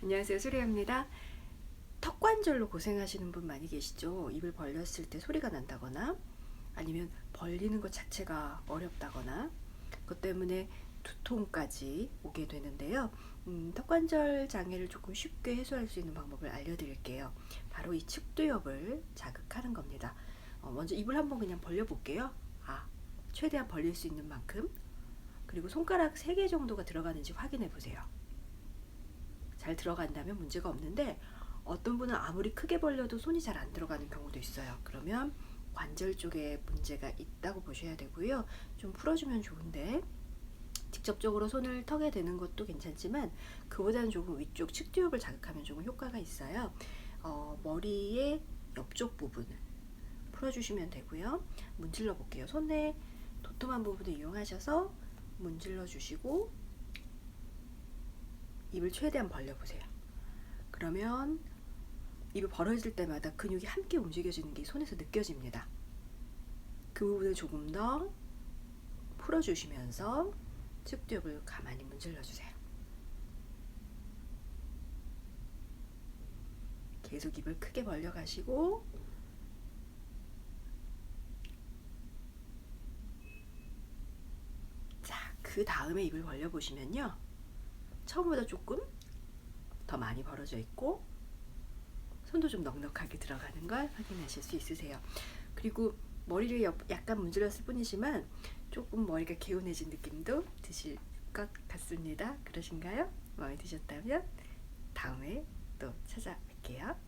안녕하세요 수리입니다. 턱관절로 고생하시는 분 많이 계시죠? 입을 벌렸을 때 소리가 난다거나 아니면 벌리는 것 자체가 어렵다거나 그것 때문에 두통까지 오게 되는데요. 음, 턱관절 장애를 조금 쉽게 해소할 수 있는 방법을 알려드릴게요. 바로 이 측두엽을 자극하는 겁니다. 어, 먼저 입을 한번 그냥 벌려 볼게요. 아 최대한 벌릴 수 있는 만큼. 그리고 손가락 3개 정도가 들어가는지 확인해 보세요 잘 들어간다면 문제가 없는데 어떤 분은 아무리 크게 벌려도 손이 잘 안 들어가는 경우도 있어요. 그러면 관절 쪽에 문제가 있다고 보셔야 되고요. 좀 풀어주면 좋은데 직접적으로 손을 턱에 대는 것도 괜찮지만 그보다는 조금 위쪽 측두엽을 자극하면 조금 효과가 있어요. 어, 머리의 옆쪽 부분을 풀어주시면 되고요. 문질러 볼게요. 손에 도톰한 부분을 이용하셔서 문질러 주시고 입을 최대한 벌려보세요. 그러면 입이 벌어질 때마다 근육이 함께 움직여지는 게 손에서 느껴집니다. 그 부분을 조금 더 풀어주시면서 측두엽을 가만히 문질러 주세요. 계속 입을 크게 벌려 가시고 자, 그 다음에 입을 벌려 보시면요. 처음보다 조금 더 많이 벌어져 있고 손도 좀 넉넉하게 들어가는 걸 확인하실 수 있으세요. 그리고 머리를 약간 문질렀을 뿐이지만 조금 머리가 개운해진 느낌도 드실 것 같습니다. 그러신가요? 마음에 드셨다면 다음에 또 찾아뵐게요.